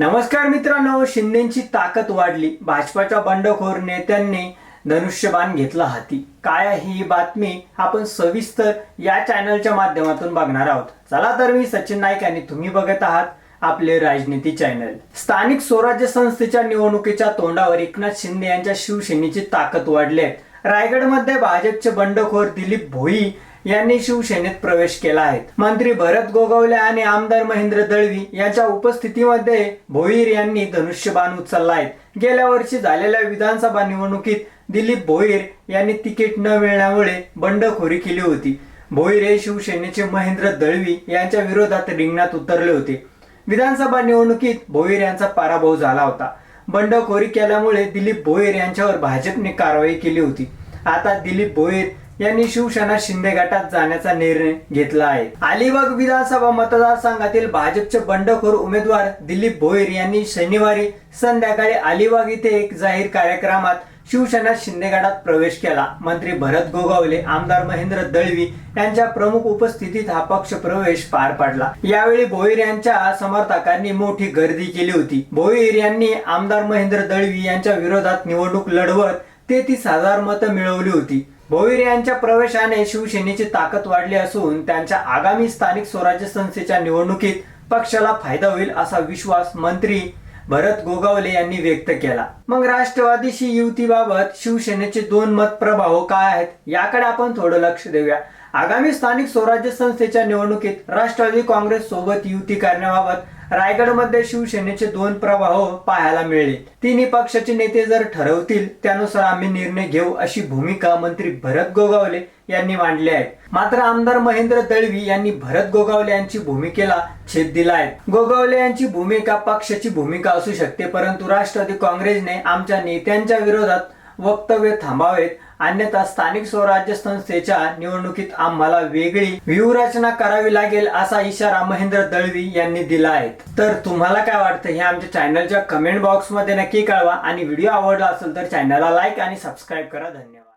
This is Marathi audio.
नमस्कार मित्रांनो शिंदेची ताकद वाढली. भाजपाच्या बंडखोर नेत्यांनी धनुष्यबाण घेतला हाती. काय आहे ही बातमी आपण सविस्तर या चॅनलच्या माध्यमातून बघणार आहोत. चला तर मी सचिन नाईक आणि तुम्ही बघत आहात आपले राजनीती चॅनल. स्थानिक स्वराज्य संस्थेच्या निवडणुकीच्या तोंडावर एकनाथ शिंदे यांच्या शिवसेनेची ताकद वाढली आहे. रायगडमध्ये भाजपचे बंडखोर दिलीप भोई यांनी शिवसेनेत प्रवेश केला आहे. मंत्री भरत गोगावले आणि आमदार महेंद्र दळवी यांच्या उपस्थितीमध्ये भोईर यांनी धनुष्यबाण उचलला आहे गेल्या वर्षी झालेल्या विधानसभा निवडणुकीत दिलीप भोईर यांनी तिकीट न मिळण्यामुळे बंडखोरी केली होती. भोईर हे शिवसेनेचे महेंद्र दळवी यांच्या विरोधात रिंगणात उतरले होते. विधानसभा निवडणुकीत भोईर यांचा पराभव झाला होता. बंडखोरी केल्यामुळे दिलीप भोईर यांच्यावर भाजपने कारवाई केली होती. आता दिलीप भोईर यांनी शिवसेना शिंदे गटात जाण्याचा निर्णय घेतला आहे. अलिबाग विधानसभा मतदारसंघातील भाजपचे बंडखोर उमेदवार दिलीप भोईर यांनी शनिवारी संध्याकाळी अलिबाग इथे एक जाहीर कार्यक्रमात शिवसेना शिंदे गटात प्रवेश केला. मंत्री भरत गोगावले आमदार महेंद्र दळवी यांच्या प्रमुख उपस्थितीत हा पक्ष प्रवेश पार पडला. यावेळी भोईर यांच्या समर्थकांनी मोठी गर्दी केली होती. भोईर यांनी आमदार महेंद्र दळवी यांच्या विरोधात निवडणूक लढवत तेहतीस हजार मतं मिळवली होती. भोईर यांच्या प्रवेशाने शिवसेनेची ताकद वाढली असून त्यांच्या आगामी स्थानिक स्वराज्य संस्थेच्या निवडणुकीत पक्षाला फायदा होईल असा विश्वास मंत्री भरत गोगावले यांनी व्यक्त केला. मग राष्ट्रवादीशी युतीबाबत शिवसेनेचे दोन मत प्रभाव काय आहेत याकडे आपण थोडं लक्ष देऊया. आगामी स्थानिक स्वराज्य संस्थेच्या निवडणुकीत राष्ट्रवादी काँग्रेस सोबत युती करण्याबाबत रायगडमध्ये शिवसेनेचे दोन प्रवाह पाहायला मिळले. तिन्ही पक्षाचे नेते जर ठरवतील त्यानुसार आम्ही निर्णय घेऊ अशी भूमिका मंत्री भरत गोगावले यांनी मांडली आहे. मात्र आमदार महेंद्र दळवी यांनी भरत गोगावले यांची भूमिकेला छेद दिला आहे. गोगावले यांची भूमिका पक्षाची भूमिका असू शकते परंतु राष्ट्रवादी काँग्रेसने आमच्या नेत्यांच्या विरोधात वक्तव्य थांबावेत अन्यथा स्थानिक स्वराज्य संस्थेच्या निवडणुकीत आम्हाला वेगळी व्यूहरचना करावी लागेल असा इशारा महेंद्र दळवी यांनी दिला आहे. तर तुम्हाला काय वाटतं हे आमच्या चॅनलच्या कमेंट बॉक्समध्ये नक्की कळवा आणि व्हिडिओ आवडला असेल तर चॅनलला लाईक आणि सबस्क्राईब करा. धन्यवाद.